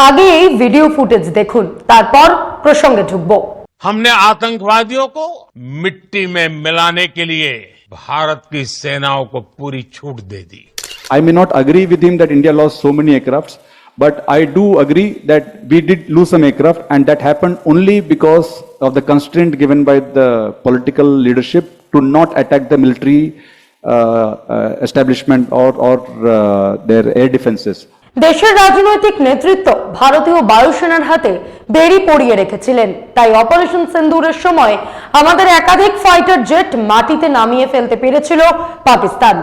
আগে এই video footage দেখুন তারপর প্রসঙ্গে ঢুকবো हमने आतंकवादियों को मिट्टी में मिलाने के लिए भारत की सेनाओं को पूरी छूट दे दी I may not agree with him that India lost so many aircrafts, but I do agree that we did lose some aircraft, and that happened only because of the constraint given by the political leadership to not attack the military uh, uh, establishment or, or দেশের রাজনৈতিক নেতৃত্ব ভারতীয় বায়ুসেনার হাতে বেরি পড়িয়ে রেখেছিলেন। তাই operation সিন্দুরের সময় আমাদের একাধিক ফাইটার জেট মাটিতে নামিয়ে ফেলতে পেরেছিল পাকিস্তান।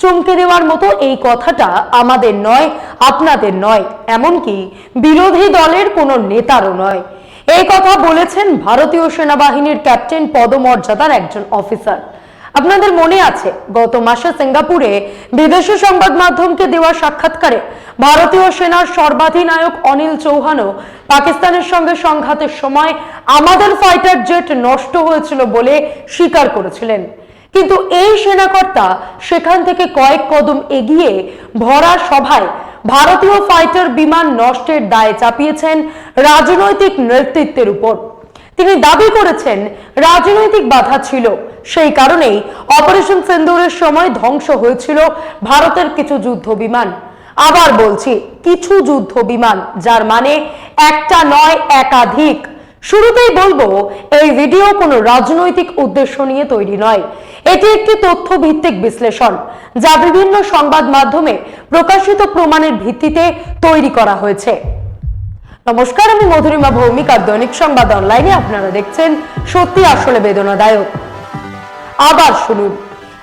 চমকে দেওয়ার মতো এই কথাটা আমাদের নয়, আপনাদের নয়, এমনকি বিরোধী দলের কোনো নেতারও নয়। এই কথা বলেছেন ভারতীয় সেনাবাহিনীর ক্যাপ্টেন পদমর্যাদার একজন অফিসার। আপনাদের মনে আছে, গত মাসে সিঙ্গাপুরে বিদেশি সংবাদ মাধ্যমকে দেওয়া সাক্ষাৎকারে ভারতীয় সেনার সর্বাধিনায়ক অনিল চৌহানও পাকিস্তানের সঙ্গে সংঘাতের সময় আমাদের ফাইটার জেট নষ্ট হয়েছিল বলে স্বীকার করেছিলেন। কিন্তু এই সেনাকর্তা সেখান থেকে কয়েক কদম এগিয়ে ভরা সভায় ভারতীয় ফাইটার বিমান নষ্টের দায় চাপিয়েছেন রাজনৈতিক নেতৃত্বের উপর। তিনি দাবি করেছেন, রাজনৈতিক বাধা ছিল সেই কারণেই অপারেশন সিন্দুরের সময় ধ্বংস হয়েছিল ভারতের কিছু যুদ্ধ বিমান। আবার বলছি, কিছু যুদ্ধ বিমান, যার মানে একটা নয় একাধিক। শুরুতেই বলব, এই ভিডিও কোনো রাজনৈতিক উদ্দেশ্য নিয়ে তৈরি নয়। এটি একটি তথ্য ভিত্তিক বিশ্লেষণ, যা বিভিন্ন সংবাদ মাধ্যমে প্রকাশিত প্রমাণের ভিত্তিতে তৈরি করা হয়েছে। নমস্কার, আমি মধুরিমা ভৌমিক আর দৈনিক সংবাদ অনলাইনে আপনারা দেখছেন সত্যি আসলে বেদনাদায়ক। আবার শুনুন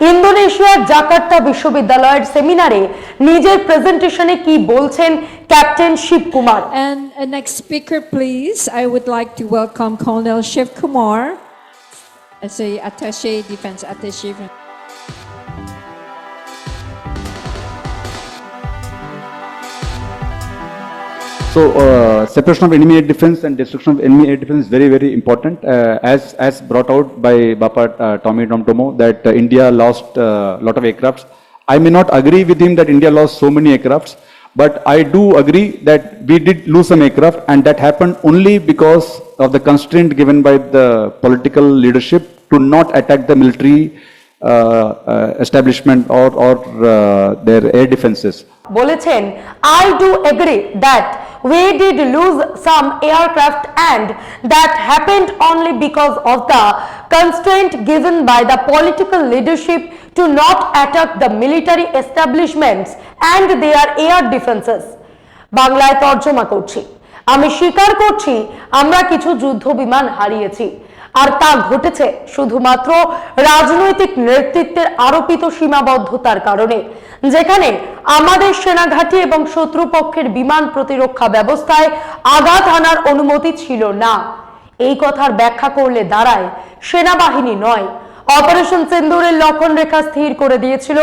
ইন্দোনেশিয়ার জাকার্তা বিশ্ববিদ্যালয়ের সেমিনারে নিজের প্রেজেন্টেশনে কি বলছেন captain Shivkumar And uh, next speaker, please. I would like to welcome Colonel Shiv Kumar as a attaché, defense attaché. So, uh, separation of enemy air defense and destruction of enemy air defense is very, very important. Uh, as, as brought out by Bapa uh, Tommy Domtomo, that uh, India lost a lot of aircrafts. I may not agree with him that India lost so many aircrafts, but I do agree that we did lose some aircraft, and that happened only because of the constraint given by the political leadership to not attack the military uh, uh, establishment or, or uh, their air defenses. বলেছেন I do agri that we did lose some aircraft and that happened only because of the constraint given by the political leadership to not attack the military establishments and their air defences বাংলায় তর্জমা করছি। আমি স্বীকার করছি, আমরা কিছু যুদ্ধ বিমান হারিয়েছি। আর তা ঘটেছে শুধুমাত্র রাজনৈতিক নেতৃত্বের আরোপিত সীমাবদ্ধতার কারণে, যেখানে আমাদের সেনাঘাঁটি এবং শত্রুপক্ষের বিমান প্রতিরক্ষা ব্যবস্থায় আঘাত হানার অনুমতি ছিল না। এই কথার ব্যাখ্যা করলে দাঁড়ায় সেনাবাহিনী নয়। অপারেশন সিন্দুরের লক্ষণ রেখা স্থির করে দিয়েছিল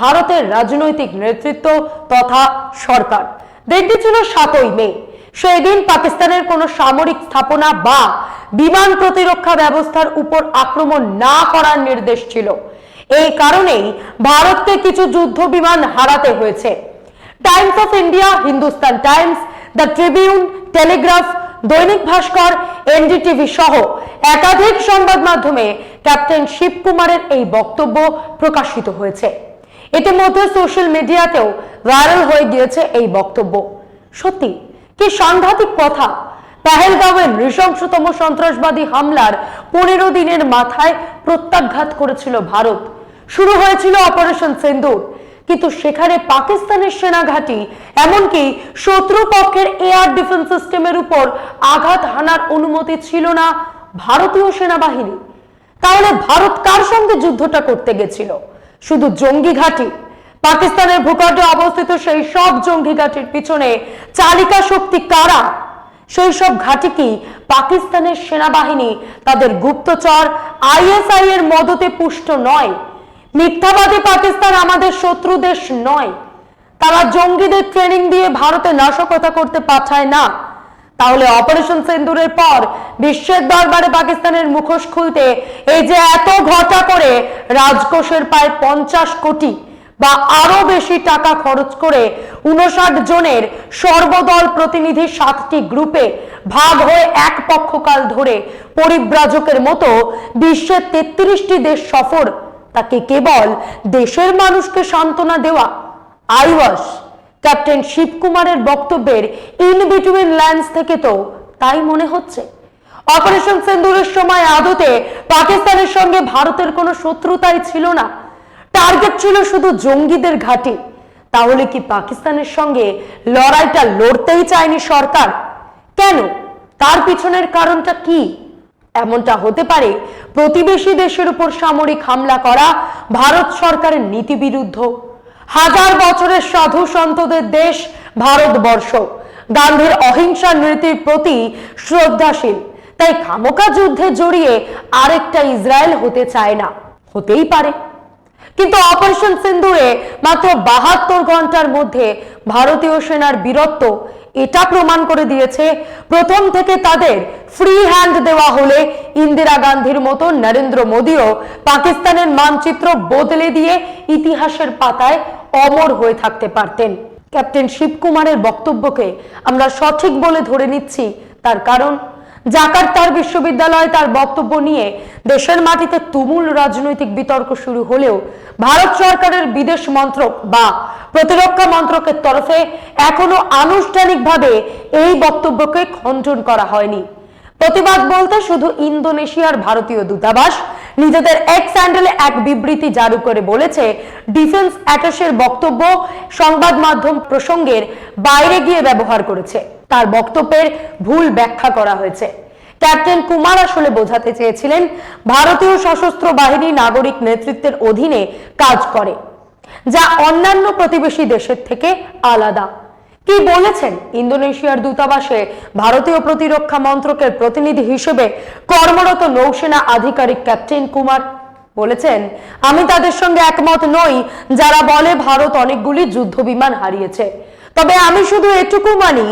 ভারতের রাজনৈতিক নেতৃত্ব তথা সরকার। দিনটি ছিল সাতই মে। সেই দিন পাকিস্তানের কোনো সামরিক স্থাপনা বা বিমান প্রতিরক্ষা ব্যবস্থার উপর আক্রমণ না করার নির্দেশ ছিল। এই কারণেই ভারতকে কিছু যুদ্ধ বিমান হারাতে হয়েছে। Times of India, Hindustan Times, the Tribune, Telegraph, Dainik Bhaskar, NDTV সহ একাধিক সংবাদ মাধ্যমে ক্যাপ্টেন শিবকুমারের এই বক্তব্য প্রকাশিত হয়েছে। ইতিমধ্যে সোশ্যাল মিডিয়াতেও ভাইরাল হয়ে গিয়েছে এই বক্তব্য। সত্যি কি সাংঘাতিক কথা। পেহেলগাঁওয়ে নৃশংসতম সন্ত্রাসবাদী হামলার পনেরো দিনের মাথায় প্রত্যাঘাত করেছিল ভারত। শুরু হয়েছিল অপারেশন সিন্দুর। কিন্তু সেখানে পাকিস্তানের সেনাঘাঁটি, এমনকি শত্রুপক্ষের এয়ার ডিফেন্স সিস্টেমের উপর আঘাত হানার অনুমতি ছিল না ভারতীয় সেনাবাহিনী। তাহলে ভারত কার সঙ্গে যুদ্ধটা করতে গেছিল? শুধু জঙ্গি ঘাঁটি পাকিস্তানের ভূখণ্ডে অবস্থিত সেই সব জঙ্গি ঘাঁটির পিছনে চালিকা শক্তি কারা? সেই সব ঘাঁটি কি পাকিস্তানের সেনাবাহিনী, তাদের গুপ্তচর, আইএসআই এর মদতে পুষ্ট নয়? মিথ্যাবাদী পাকিস্তান আমাদের শত্রু দেশ নয়। তারা জঙ্গিদের ট্রেনিং দিয়ে ভারতে নাশকতা করতে পাঠায় না। তাহলে অপারেশন সেন্দুরের পর বিশ্বের দরবারে পাকিস্তানের মুখোশ খুলতে এই যে এত ঘটা করে রাজকোষের প্রায় পঞ্চাশ কোটি বা আরও বেশি টাকা খরচ করে উনষাট জনের সর্বদল প্রতিনিধি সাতটি গ্রুপে ভাগ হয়ে এক পক্ষকাল ধরে পরিব্রাজকের মতো বিশ্বের তেত্রিশটি দেশ সফর। তাকে কেবল দেশের মানুষকে সান্ত্বনা দেওয়া। আইওয়াস, ক্যাপ্টেন শিবকুমারের বক্তব্যের ইন বিটুইন ল্যান্ডস থেকে তো তাই মনে হচ্ছে। অপারেশন সেন্দুরের সময় আদতে পাকিস্তানের সঙ্গে ভারতের কোনো শত্রুতাই ছিল না। টার্গেট ছিল শুধু জঙ্গিদের ঘাঁটি। তাহলে কি পাকিস্তানের সঙ্গে লড়াইটা লড়তেই চায়নি সরকার? কেন? তার পিছনের কারণটা কি? এমনটা হতে পারে প্রতিবেশী দেশের উপর সামরিক হামলা করা ভারত সরকারের নীতি বিরুদ্ধ হাজার বছরের সাধু সন্তদের দেশ ভারতবর্ষ। গান্ধীর অহিংসা নীতির প্রতি শ্রদ্ধাশীল। তাই খামোকা যুদ্ধে জড়িয়ে আরেকটা ইসরায়েল হতে চায় না। হতেই পারে। কিন্তু অপারেশন সিন্দুরে মাত্র বাহাত্তর ঘণ্টার মধ্যে ভারতীয় সেনার বীরত্ব এটা প্রমাণ করে দিয়েছে। প্রথম থেকে তাদের ফ্রি হ্যান্ড দেওয়া হলে ইন্দিরা গান্ধীর মতো নরেন্দ্র মোদীও পাকিস্তানের মানচিত্র বদলে দিয়ে ইতিহাসের পাতায় অমর হয়ে থাকতে পারতেন। ক্যাপ্টেন শিবকুমারের বক্তব্যকে আমরা সঠিক বলে ধরে নিচ্ছি, তার কারণ জাকার্তার বিশ্ববিদ্যালয়ে তার বক্তব্য নিয়ে দেশের মাটিতে তুমুল রাজনৈতিক বিতর্ক শুরু হলেও ভারত সরকারের বিদেশ মন্ত্রক বা প্রতিরক্ষা মন্ত্রকের তরফে এখনও আনুষ্ঠানিকভাবে এই বক্তব্যকে খণ্ডন করা হয়নি। প্রতিবাদ বলতে শুধু ইন্দোনেশিয়ার ভারতীয় দূতাবাস। নিজেদের এক স্যান্ডেলে এক বিবৃতি জারি করে বলেছে ডিফেন্স অ্যাটাশের বক্তব্য সংবাদ মাধ্যম প্রসঙ্গের বাইরে গিয়ে ব্যবহার করেছে। তার বক্তব্যের ভুল ব্যাখ্যা করা হয়েছে। ক্যাপ্টেন কুমার আসলে বোঝাতে চেয়েছিলেন, ভারতীয় সশস্ত্র বাহিনী নাগরিক নেতৃত্বের অধীনে কাজ করে, যা অন্যান্য প্রতিবেশী দেশের থেকে আলাদা। কি বলেছেন ইন্দোনেশিয়ার দূতাবাসে ভারতীয় প্রতিরক্ষা মন্ত্রকের প্রতিনিধি হিসেবে কর্মরত নৌসেনা আধিকারিক ক্যাপ্টেন কুমার বলেছেন, আমি তাদের সঙ্গে একমত নই, যারা বলে ভারত অনেকগুলি যুদ্ধ বিমান হারিয়েছে। তবে আমি শুধু এটুকু মানি,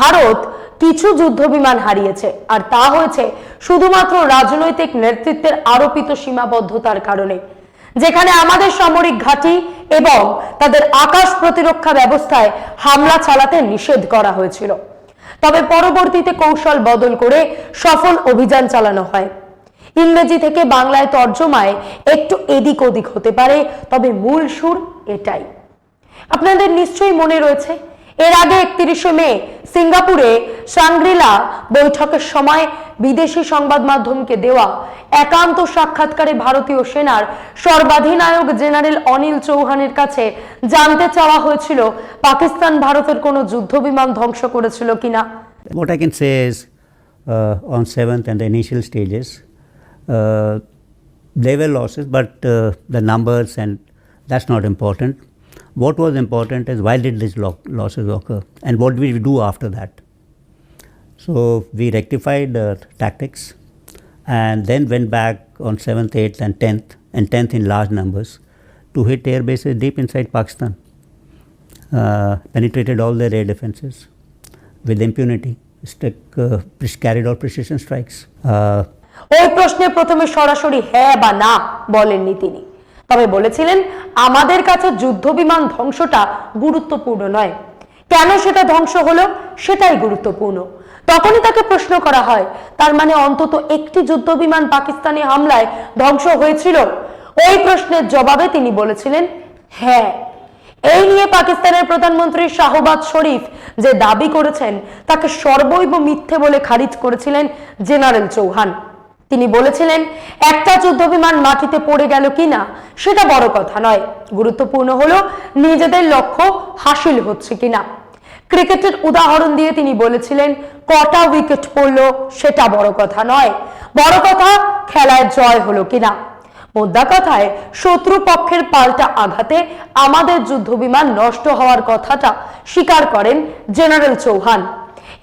ভারত কিছু যুদ্ধ বিমান হারিয়েছে, আর তা হয়েছে শুধুমাত্র রাজনৈতিক নেতৃত্বের আরোপিত সীমাবদ্ধতার কারণে। যেখানে আমাদের সামরিক ঘাঁটি এবং তাদের আকাশ প্রতিরক্ষা ব্যবস্থায় হামলা চালাতে নিষেধ করা হয়েছিল। তবে পরবর্তীতে কৌশল বদল করে সফল অভিযান চালানো হয়। ইংরেজি থেকে বাংলায় তর্জমায় একটু এদিক ওদিক হতে পারে, তবে মূল সুর এটাই। আপনাদের নিশ্চয়ই মনে রয়েছে এর আগে একত্রিশে মে সিঙ্গাপুরে সাংগ্রিলা বৈঠকের সময় বিদেশি সংবাদ মাধ্যমকে দেওয়া একান্ত সাক্ষাৎকারে ভারতীয় সেনার সর্বাধিনায়ক জেনারেল অনিল চৌহানের কাছে জানতে চাওয়া হয়েছিল পাকিস্তান ভারতের কোনো যুদ্ধবিমান ধ্বংস করেছিল কিনা uh, uh, uh, that's not important. What was important is why did these lo- losses occur, and what did we do after that? So we rectified uh, tactics, and then went back on seventh, eighth, and tenth, and tenth in large numbers, to hit air bases deep inside Pakistan. Uh, penetrated all their air defenses with impunity. Stick, uh, pre- carried out precision strikes. Uh, ওই প্রশ্নে প্রথমে সরাসরি হ্যাঁ বা না বলেননি তিনি তবে বলেছিলেন, আমাদের কাছে যুদ্ধ বিমান ধ্বংসটা গুরুত্বপূর্ণ নয়। কেন সেটা ধ্বংস হলো? সেটাই গুরুত্বপূর্ণ। তখনই তাকে প্রশ্ন করা হয়, তার মানে অন্তত একটি যুদ্ধ বিমান পাকিস্তানি হামলায় ধ্বংস হয়েছিল? ওই প্রশ্নের জবাবে তিনি বলেছিলেন হ্যাঁ। এই নিয়ে পাকিস্তানের প্রধানমন্ত্রী শাহবাজ শরীফ যে দাবি করেছেন, তাকে সর্বৈব মিথ্যে বলে খারিজ করেছিলেন জেনারেল চৌহান। তিনি বলেছিলেন, একটা যুদ্ধবিমান মাটিতে পড়ে গেল কিনা, সেটা বড় কথা নয়। গুরুত্বপূর্ণ হলো, নিজেদের লক্ষ্য হাসিল হচ্ছে কিনা। ক্রিকেটের উদাহরণ দিয়ে তিনি বলেছিলেন, কটা উইকেট পড়ল, সেটা বড় কথা নয়। বড় কথা, খেলায় জয় হলো কিনা? মোদ্দা কথায়, শত্রু পক্ষের পাল্টা আঘাতে আমাদের যুদ্ধবিমান নষ্ট হওয়ার কথাটা স্বীকার করেন জেনারেল চৌহান।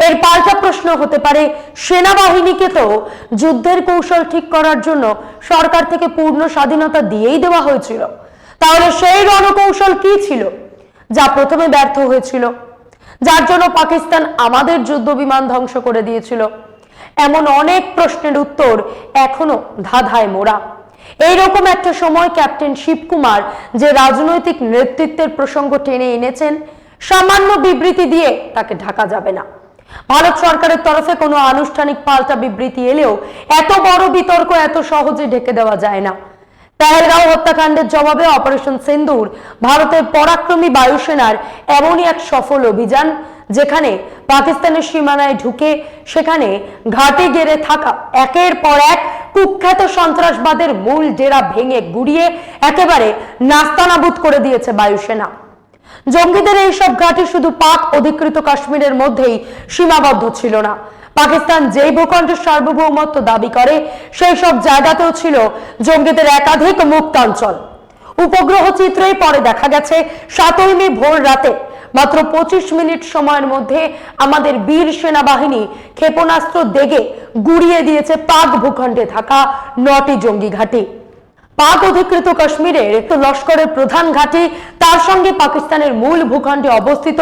এর পাল্টা প্রশ্ন হতে পারে, সেনাবাহিনীকে তো যুদ্ধের কৌশল ঠিক করার জন্য সরকার থেকে পূর্ণ স্বাধীনতা দিয়েই দেওয়া হয়েছিল। তাহলে সেই রণকৌশল কি ছিল? যা প্রথমে ব্যর্থ হয়েছিল। যার জন্য পাকিস্তান আমাদের যুদ্ধ বিমান ধ্বংস করে দিয়েছিল। এমন অনেক প্রশ্নের উত্তর এখনও ধাঁধায় মোড়া। এইরকম একটা সময় ক্যাপ্টেন শিবকুমার যে রাজনৈতিক নেতৃত্বের প্রসঙ্গ টেনে এনেছেন, সামান্য বিবৃতি দিয়ে তাকে ঢাকা যাবে না। ভারত সরকারের তরফে কোনো আনুষ্ঠানিক পাল্টা বিবৃতি এলেও এত বড় বিতর্ক এত সহজে ঢেকে দেওয়া যায় না। পেহেলগাঁও হত্যাকাণ্ডের জবাবে অপারেশন সিন্দুর ভারতের পরাক্রমী বায়ুসেনার এমনই এক সফল অভিযান, যেখানে পাকিস্তানের সীমানায় ঢুকে সেখানে ঘাটে গেড়ে থাকা একের পর এক কুখ্যাত সন্ত্রাসবাদের মূল ডেরা ভেঙে গুড়িয়ে একেবারে নাস্তানাবুদ করে দিয়েছে বায়ুসেনা। জঙ্গিদের এইসব ঘাঁটি শুধু পাক অধিকৃত কাশ্মীরের মধ্যেই সীমাবদ্ধ ছিল না। পাকিস্তান যেই ভূখণ্ডের সার্বভৌমত্ব দাবি করে, সেই সব জায়গাতেও ছিল জঙ্গিদের একাধিক মুক্তাঞ্চল। উপগ্রহ চিত্রেই পরে দেখা গেছে, সাতই মে ভোর রাতে, মাত্র পঁচিশ মিনিট সময়ের মধ্যে আমাদের বীর সেনাবাহিনী ক্ষেপণাস্ত্র দেগে গুড়িয়ে দিয়েছে পাক ভূখণ্ডে থাকা নটি জঙ্গি ঘাঁটি। পাক অধিকৃত কাশ্মীরের লস্করের প্রধান ঘাঁটি, তার সঙ্গে পাকিস্তানের মূল ভূখণ্ডে অবস্থিত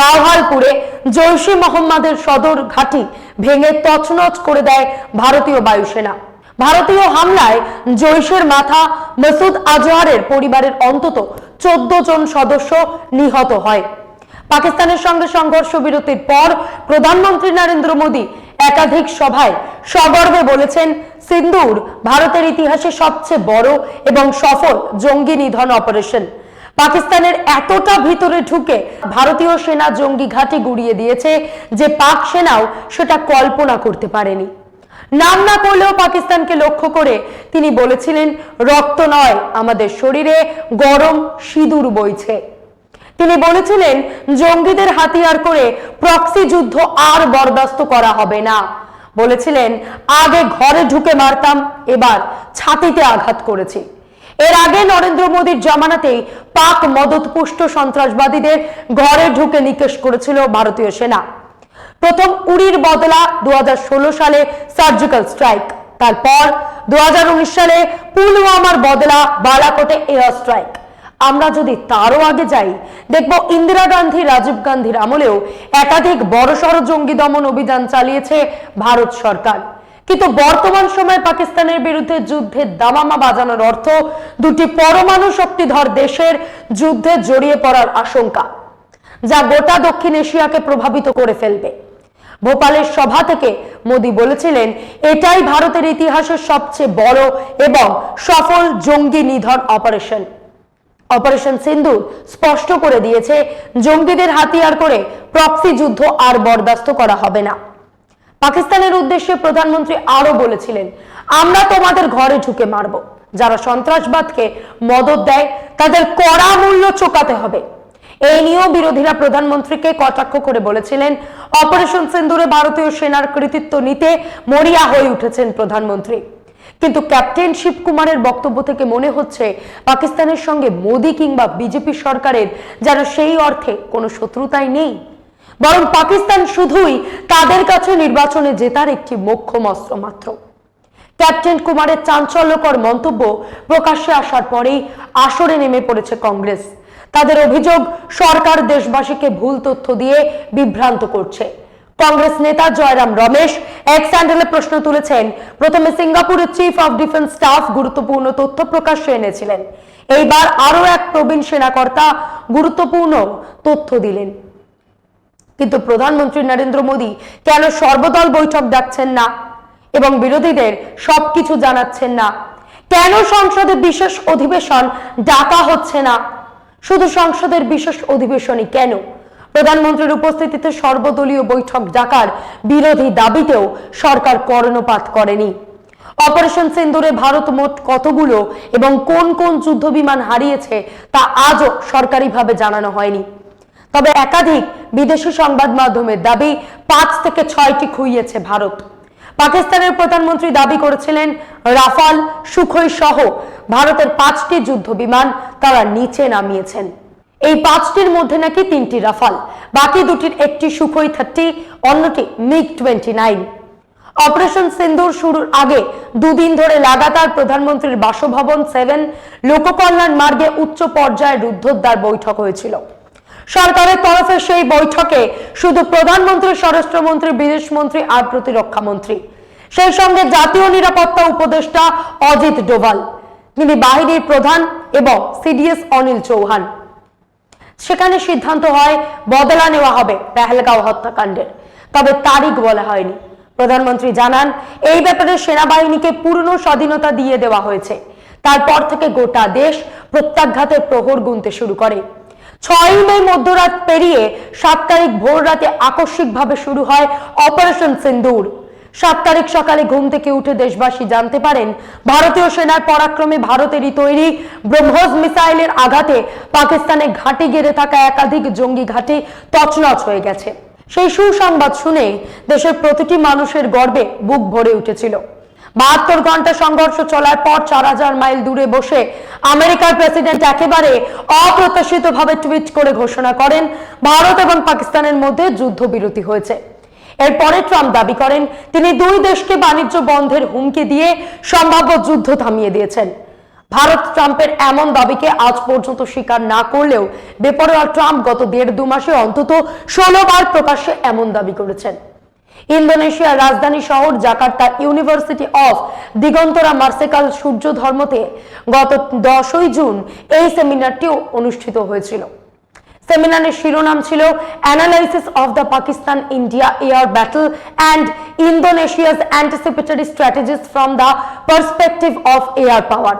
বাওহালপুরে জৈশে মোহাম্মদের সদর ঘাঁটি ভেঙে তছনছ করে দেয় ভারতীয় বায়ুসেনা। ভারতীয় হামলায় জৈশের মাথা মসুদ আজহারের পরিবারের অন্তত চোদ্দ জন সদস্য নিহত হয়। পাকিস্তানের সঙ্গে সংঘর্ষ বিরতির পর প্রধানমন্ত্রী নরেন্দ্র মোদী একাধিক সভায় সগর্বে বলেছেন, সিন্দুর ভারতের ইতিহাসে সবচেয়ে বড় এবং সফল জঙ্গি নিধন অপারেশন পাকিস্তানের এতটা ভিতরে ঢুকে ভারতীয় সেনা জঙ্গি ঘাঁটি গুড়িয়ে দিয়েছে যে পাক সেনাও সেটা কল্পনা করতে পারেনি। নাম না করলেও পাকিস্তানকে লক্ষ্য করে তিনি বলেছিলেন, রক্ত নয়, আমাদের শরীরে গরম সিঁদুর বইছে। তিনি বলেছিলেন, জঙ্গিদের হাতিয়ার করে প্রক্সি যুদ্ধ আর বরদাস্ত করা হবে না। বলেছিলেন, আগে ঘরে ঢুকে মারতাম, এবার ছাতিতে আঘাত করেছি। এর আগে নরেন্দ্র মোদীর জামানাতেই পাক মদতপুষ্ট সন্ত্রাসবাদীদের ঘরে ঢুকে নিকেশ করেছিল ভারতীয় সেনা। প্রথম উড়ির বদলা দু হাজার ষোলো সালে সার্জিক্যাল স্ট্রাইক তারপর দু হাজার উনিশ সালে পুলওয়ামার বদলা বালাকোটে এয়ার স্ট্রাইক আমরা যদি তারও আগে যাই, দেখব ইন্দিরা গান্ধী, রাজীব গান্ধীর আমলেও একাধিক বড়সড় জঙ্গি দমন অভিযান চালিয়েছে ভারত সরকার। কিন্তু বর্তমান সময়ে পাকিস্তানের বিরুদ্ধে যুদ্ধের দামামা বাজানোর অর্থ দুটি পরমাণু শক্তিধর দেশের যুদ্ধে জড়িয়ে পড়ার আশঙ্কা, যা গোটা দক্ষিণ এশিয়াকে প্রভাবিত করে ফেলবে। ভোপালের সভা থেকে মোদী বলেছিলেন, এটাই ভারতের ইতিহাসের সবচেয়ে বড় এবং সফল জঙ্গি নিধন অপারেশন। অপারেশন সিন্দুর স্পষ্ট করে দিয়েছে, জঙ্গিদের হাতিয়ার করে প্রক্সি যুদ্ধ আর বরদাস্ত করা হবে না। পাকিস্তানের উদ্দেশ্যে প্রধানমন্ত্রী আরও বলেছিলেন, আমরা তোমাদের ঘরে ঢুকে মারব। যারা সন্ত্রাসবাদকে মদত দেয়, তাদের কড়া মূল্য চোকাতে হবে। এই নিয়েও বিরোধীরা প্রধানমন্ত্রীকে কটাক্ষ করে বলেছিলেন, অপারেশন সিন্দুরে ভারতীয় সেনার কৃতিত্ব নিতে মরিয়া হয়ে উঠেছেন প্রধানমন্ত্রী। কিন্তু ক্যাপ্টেন শিবকুমারের বক্তব্য থেকে মনে হচ্ছে পাকিস্তানের সঙ্গে মোদী কিংবা বিজেপি সরকারের যেন সেই অর্থে কোনো শত্রুতাই নেই। বরং পাকিস্তান শুধুই তাদের কাছে নির্বাচনে জেতার একটি মোক্ষম অস্ত্র মাত্র। ক্যাপ্টেন কুমারের চাঞ্চল্যকর মন্তব্য প্রকাশ্যে আসার পরেই আসরে নেমে পড়েছে কংগ্রেস। তাদের অভিযোগ, সরকার দেশবাসীকে ভুল তথ্য দিয়ে বিভ্রান্ত করছে। কংগ্রেস নেতা জয়রাম রমেশ এক স্যান্ডেলে প্রশ্ন তুলেছেন। প্রথমে সিঙ্গাপুরের চিফ অফ ডিফেন্স স্টাফ গুরুত্বপূর্ণ তথ্য প্রকাশ্যে এনেছিলেন। এইবার আরও এক প্রবীণ সেনাকর্তা গুরুত্বপূর্ণ তথ্য দিলেন। কিন্তু প্রধানমন্ত্রী নরেন্দ্র মোদী কেন সর্বদল বৈঠক ডাকছেন না এবং বিরোধীদের সবকিছু জানাচ্ছেন না? কেন সংসদে বিশেষ অধিবেশন ডাকা হচ্ছে না? শুধু সংসদের বিশেষ অধিবেশনই কেন? প্রধানমন্ত্রীর উপস্থিতিতে সর্বদলীয় বৈঠক ডাকার বিরোধী দাবিতেও সরকার কর্ণপাত করেনি। অপারেশন সিন্দুরে ভারত মোট কতগুলো এবং কোন কোন যুদ্ধ বিমান হারিয়েছে তা আজও সরকারিভাবে জানানো হয়নি। তবে একাধিক বিদেশি সংবাদ মাধ্যমের দাবি পাঁচ থেকে ছয়টি খুইয়েছে ভারত। পাকিস্তানের প্রধানমন্ত্রী দাবি করেছিলেন, রাফাল, সুখই সহ ভারতের পাঁচটি যুদ্ধ বিমান তারা নিচে নামিয়েছেন। এই পাঁচটির মধ্যে নাকি তিনটি রাফাল, বাকি দুটির একটি সুখই থার্টি, অন্যটি MiG twenty nine. Operation Sindoor শুরুর আগে দুদিন ধরে লাগাতার প্রধানমন্ত্রীর বাসভবন সেভেন, লোককল্যাণ মার্গে উচ্চ পর্যায়ের রুদ্ধদ্বার বৈঠক হয়েছিল। সরকারের তরফে সেই বৈঠকে শুধু প্রধানমন্ত্রী, স্বরাষ্ট্রমন্ত্রী বিদেশমন্ত্রী আর প্রতিরক্ষা মন্ত্রী। সেই সঙ্গে জাতীয় নিরাপত্তা উপদেষ্টা অজিত ডোভাল তিনি বাহিনীর প্রধান এবং সিডিএস অনিল চৌহান। সেখানে সিদ্ধান্ত হয় বদলা নেওয়া হবে পেহেলগাঁও হত্যাকাণ্ডের। তবে তারিখ বলা হয়নি। প্রধানমন্ত্রী জানান, এই ব্যাপারে সেনাবাহিনীকে পূর্ণ স্বাধীনতা দিয়ে দেওয়া হয়েছে। তারপর থেকে গোটা দেশ প্রত্যাঘাতের প্রহর গুনতে শুরু করে। ছয় মে মধ্যরাত পেরিয়ে সাত তারিখ ভোর রাতে আকস্মিকভাবে শুরু হয় অপারেশন সিন্দুর। সাত তারিখ সকালে ঘুম থেকে উঠে দেশবাসী জানতে পারেন, ভারতীয় সেনার পরাক্রমে ভারতেরই তৈরি ব্রহ্মোস মিসাইলের আঘাতে পাকিস্তানে ঘাঁটি গেড়ে থাকা একাধিক জঙ্গি ঘাঁটি তছনছ হয়ে গেছে। সেই সুসংবাদ শুনে দেশের প্রতিটি মানুষের গর্বে বুক ভরে উঠেছিল। বাহাত্তর ঘণ্টা সংঘর্ষ চলার পর চার হাজার মাইল দূরে বসে আমেরিকার প্রেসিডেন্ট একেবারে অপ্রত্যাশিতভাবে টুইট করে ঘোষণা করেন, ভারত এবং পাকিস্তানের মধ্যে যুদ্ধবিরতি হয়েছে। এরপরে ট্রাম্প দাবি করেন, তিনি দুই দেশকে বাণিজ্য বন্ধের হুমকি দিয়ে সম্ভাব্য যুদ্ধ থামিয়ে দিয়েছেন। ভারত ট্রাম্পের এমন দাবিকে আজ পর্যন্ত স্বীকার না করলেও বেপরোয়া ট্রাম্প গত দেড় দু মাসে অন্তত ষোলো বার প্রকাশ্যে এমন দাবি করেছেন। ইন্দোনেশিয়ার রাজধানী শহর Jakarta university of Dirgantara Marsekal Surya ধর্মতে গত দশই জুন এই সেমিনারটি অনুষ্ঠিত হয়েছিল। সেমিনারের শিরোনাম ছিল analysis of the Pakistan India air battle and Indonesia's anticipatory strategies from the perspective of air power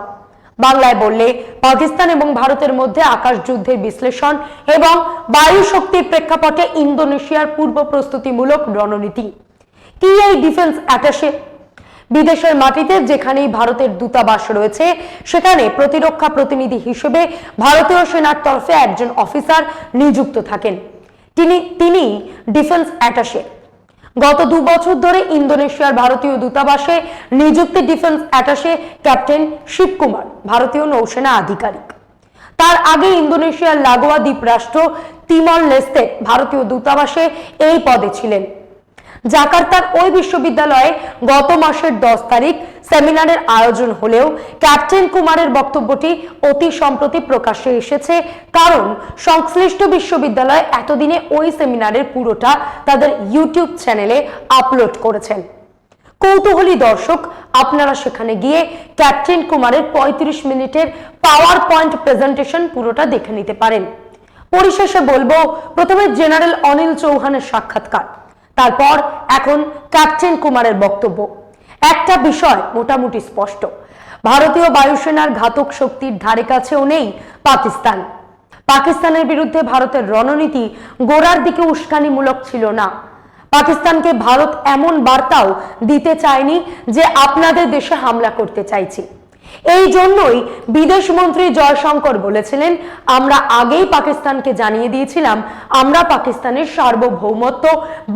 বাংলায় বললে, পাকিস্তান এবং ভারতের মধ্যে আকাশ যুদ্ধের বিশ্লেষণ এবং বায়ু শক্তির প্রেক্ষাপটে ইন্দোনেশিয়ার পূর্ব প্রস্তুতিমূলক রণনীতি। কি এই ডিফেন্স অ্যাটাশে বিদেশের মাটিতে যেখানেই ভারতের দূতাবাস রয়েছে, সেখানে প্রতিরক্ষা প্রতিনিধি হিসেবে ভারতীয় সেনার তরফে একজন অফিসার নিযুক্ত থাকেন। তিনি তিনি ডিফেন্স অ্যাটাশে। গত দু বছর ধরে ইন্দোনেশিয়ার ভারতীয় দূতাবাসে নিযুক্তি ডিফেন্স অ্যাটাশে ক্যাপ্টেন শিবকুমার ভারতীয় নৌসেনা আধিকারিক। তার আগে ইন্দোনেশিয়ার লাগোয়া দ্বীপ রাষ্ট্র তিমর লেস্তে ভারতীয় দূতাবাসে এই পদে ছিলেন। জাকার্তার ওই বিশ্ববিদ্যালয়ে গত মাসের দশ তারিখ সেমিনারের আয়োজন হলেও ক্যাপ্টেন কুমারের বক্তব্যটি অতি সম্প্রতি প্রকাশ্যে এসেছে। কারণ সংশ্লিষ্ট বিশ্ববিদ্যালয় এতদিনে ওই সেমিনারের পুরোটা তাদের ইউটিউব চ্যানেলে আপলোড করেছেন। কৌতূহলী দর্শক, আপনারা সেখানে গিয়ে ক্যাপ্টেন কুমারের ৩৫ মিনিটের পাওয়ার পয়েন্ট প্রেজেন্টেশন পুরোটা দেখে নিতে পারেন। পরিশেষে বলব, প্রথমে জেনারেল অনিল চৌহানের সাক্ষাৎকার। তারপর এখন ক্যাপ্টেন কুমারের বক্তব্য। একটা বিষয় মোটামুটি স্পষ্ট। ভারতীয় বায়ুসেনার ঘাতক শক্তির ধারে কাছেও নেই পাকিস্তান। পাকিস্তানের বিরুদ্ধে ভারতের রণনীতি গোড়ার দিকে উস্কানিমূলক ছিল না। পাকিস্তানকে ভারত এমন বার্তাও দিতে চায়নি যে আপনাদের দেশে হামলা করতে চাইছি। এই জন্যই বিদেশ মন্ত্রী জয়শঙ্কর বলেছিলেন, আমরা আগেই পাকিস্তানকে জানিয়ে দিয়েছিলাম, আমরা পাকিস্তানের সার্বভৌমত্ব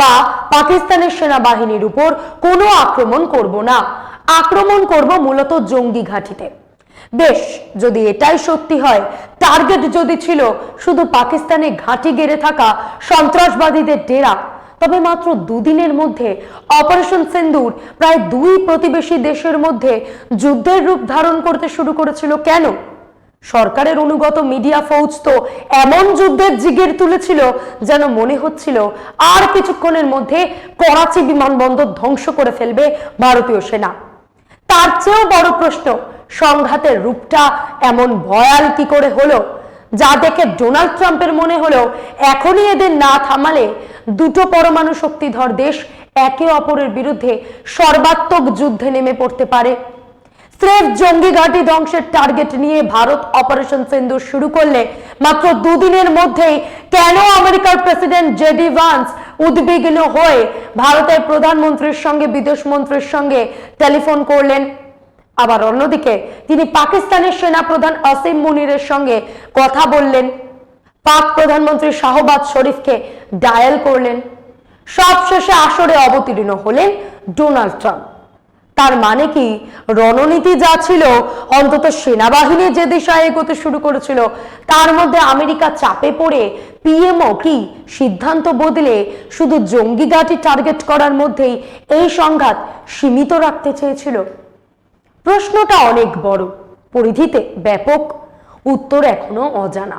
বা পাকিস্তানের সেনাবাহিনীর উপর কোনো আক্রমণ করব না। আক্রমণ করব মূলত জঙ্গি ঘাঁটিতে। বেশ, যদি এটাই সত্যি হয়, টার্গেট যদি ছিল শুধু পাকিস্তানে ঘাঁটি গেড়ে থাকা সন্ত্রাসবাদীদের ডেরা তবে মাত্র দুদিনের মধ্যে অপারেশন সিন্দুর প্রায় দুই প্রতিবেশী দেশের মধ্যে যুদ্ধের রূপ ধারণ করতে শুরু করেছিল। কেন? সরকারের অনুগত মিডিয়া ফৌজ তো এমন যুদ্ধের জিগের তুলেছিল যেন মনে হচ্ছিল আর কিছুক্ষণের মধ্যে করাচি বিমানবন্দর ধ্বংস করে ফেলবে ভারতীয় সেনা। তার চেয়েও বড় প্রশ্ন, সংঘাতের রূপটা এমন ভয়াল কি করে হলো? যা দেখে ডোনাল্ড ট্রাম্পের মনে হলো, এখনই এদের না থামালে দুটো পরমাণু শক্তিধর দেশ একে অপরের বিরুদ্ধে সর্বাত্মক যুদ্ধে নেমে পড়তে পারে। স্রেফ জঙ্গি ঘাঁটি ধ্বংসের টার্গেট নিয়ে ভারত অপারেশন সিন্দুর শুরু করলে মাত্র দুদিনের মধ্যেই কেন আমেরিকার প্রেসিডেন্ট জেডি ভান্স উদ্বিগ্ন হয়ে ভারতের প্রধানমন্ত্রীর সঙ্গে, বিদেশ মন্ত্রীর সঙ্গে টেলিফোন করলেন? আবার অন্যদিকে তিনি পাকিস্তানের সেনাপ্রধান আসিম মুনিরের সঙ্গে কথা বললেন। পাক প্রধানমন্ত্রী শাহবাজ শরীফকে ডায়াল করলেন। সবশেষে আসরে অবতীর্ণ হলেন ডোনাল্ড ট্রাম্প। তার মানে কি? রণনীতি যা ছিল, অন্তত সেনাবাহিনী যে দিশায় এগোতে শুরু করেছিল, তার মধ্যে আমেরিকা চাপে পড়ে পিএমও কি সিদ্ধান্ত বদলে শুধু জঙ্গি ঘাঁটি টার্গেট করার মধ্যেই এই সংঘাত সীমিত রাখতে চেয়েছিল? প্রশ্নটা অনেক বড়, পরিধিতে ব্যাপক, উত্তর এখনও অজানা।